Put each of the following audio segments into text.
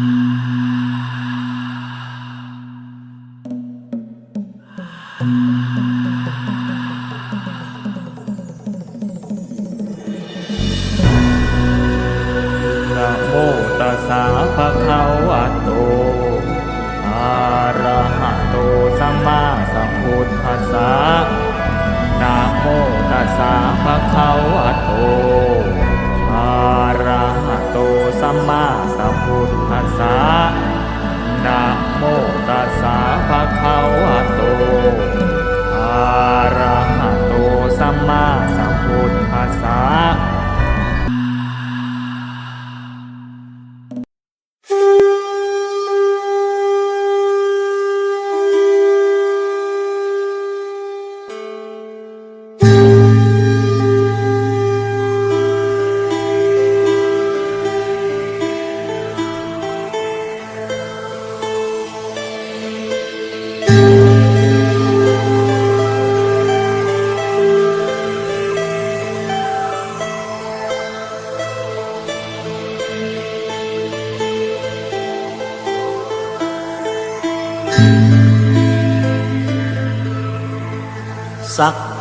น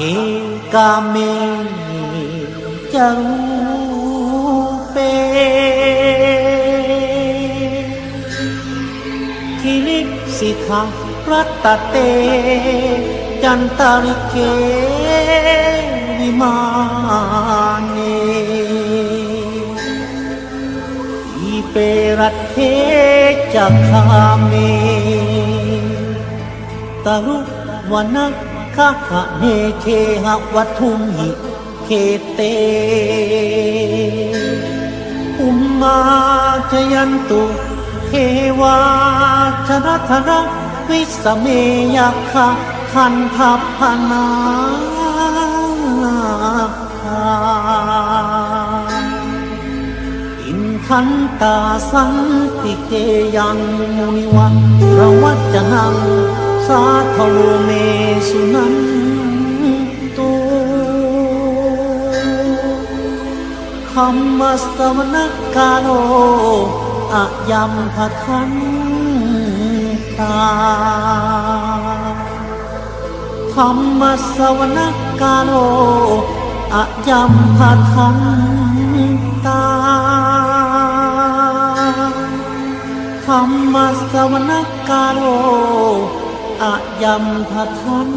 เกกาเมจะรู้เป็นคิลิสิทารัตตเต จันตาริเกวิมาเนอีเปรัตเทจักขาเมตารุวนัก ขะหะเนเคหะวัทุมิเคเตอุมมาจยันตุเทวาชนะธนะวิสเมยคะคันทัพพนาคาอินทันตาสันติเกยังมุนิวันระวัจนัง สาทโวเมสุนันตุธรรมสวนักกาโลอะยัมพทันตาธรรมสวนักกาโลอะยัมพทันตาธรรมสวนักกาโล อะยัมพทัน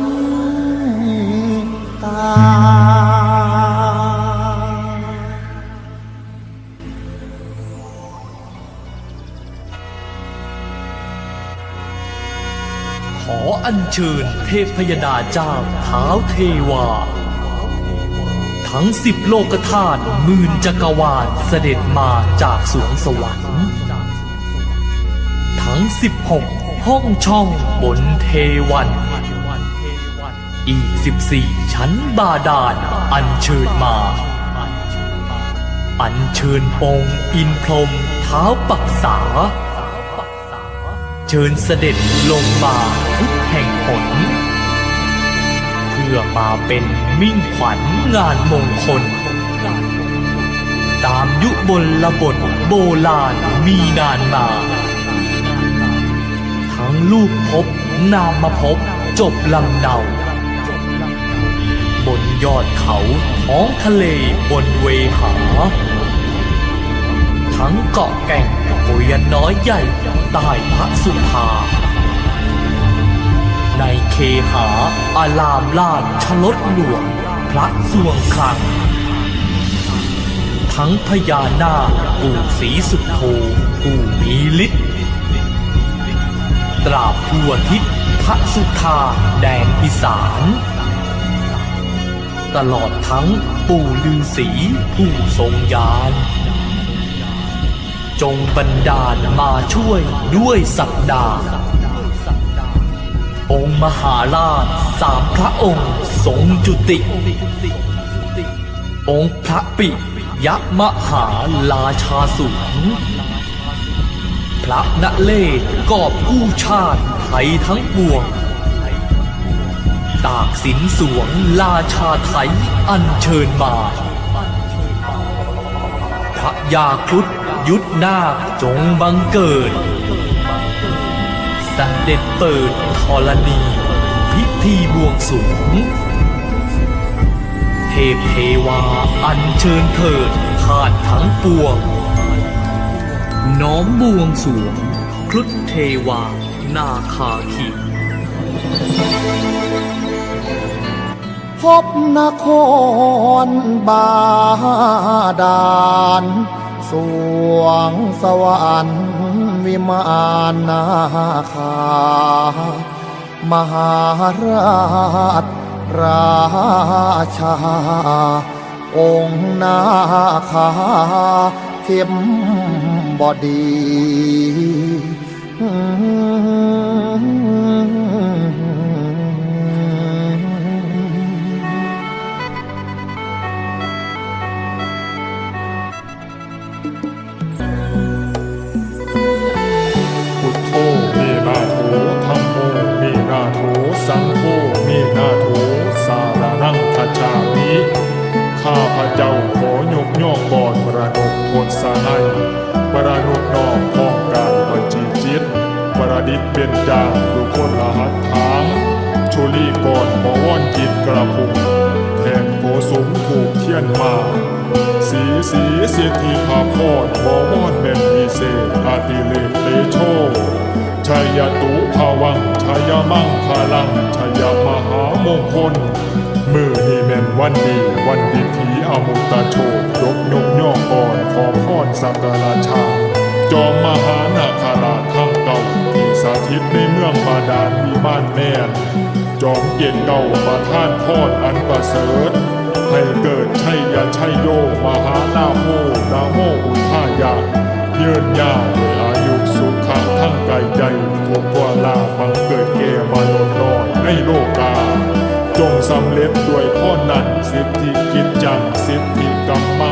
ตา ขออัญเชิญเทพยดาเจ้าเท้าวเทวา ทั้งสิบโลกธาตุหมื่นจักรวาลเสด็จมาจากสวงสวรรค์ ทั้งสิบหก ห้องช่องบนเทวัน อีกสิบสี่ชั้นบาดาลอัญเชิญมา อัญเชิญองค์อินพรหมเท้าปักษา เชิญเสด็จลงมาทุกแห่งหนเพื่อมาเป็นมิ่งขวัญงานมงคลตามยุบลระบทโบราณมีนานมา ลูกพบนามมาพบจบลำเนาบนยอดเขาท้องทะเลบนเวหา ทั้งเกาะแก่งปุยน้อยใหญ่ใต้พระสุธาในเคหาอารามลาดชลดหลวงพระสวงคลัง ทั้งพญานาคปู่ศรีสุโธผู้มีฤทธิ์ ตราบทั่วทิศพระสุธาแดนอีสาน ตลอดทั้งปู่ลือสีผู้ทรงยาน จงบันดาลมาช่วยด้วยสักดา องค์มหาราชสามพระองค์ทรงจุติ องค์พระปิยะมหาราชาสูง พระนเลศกอบกู้ชาติไทยทั้งปวง ตากสินสวงราชาไทยอันเชิญมา พระยาครุฑยุทธนาคจงบังเกิดสเด็จเปิดธรณี พิธีบวงสรวงเทพเทวาอัญเชิญเถิดทาดทั้งปวง น้อมบวงสวงครุฑเทวา นาคาขีพบนครบาดาลสวงสวรรค์วิมานนาคามหาราชราชา องค์นาคา ข็มบอดี ติเลกเตโชชัยตุภาวังชัยมังคาลังชัยมหามงคล มือนี่แม่นวันดีวันดีทีอมุตาโชยกยกย่อก่อนขอพรสักการาชา จอมมหานาคาราชทั้งเก่าที่สาธิตในเมืองบาดาลมีบ้านแม่จอมเกียรติเก่าประท่านพรอันประเสริฐให้เกิดชัยยาชัยโยมหานาโมนาโมอุทายา ยืนยาวอายุสุขะทั้งกายใจทุกวาลาบังเกิดแก่มาลดน้อยในโลกา จงสำเร็จด้วยพ่อนั้นสิทธิกิจจังสิทธิกรรมา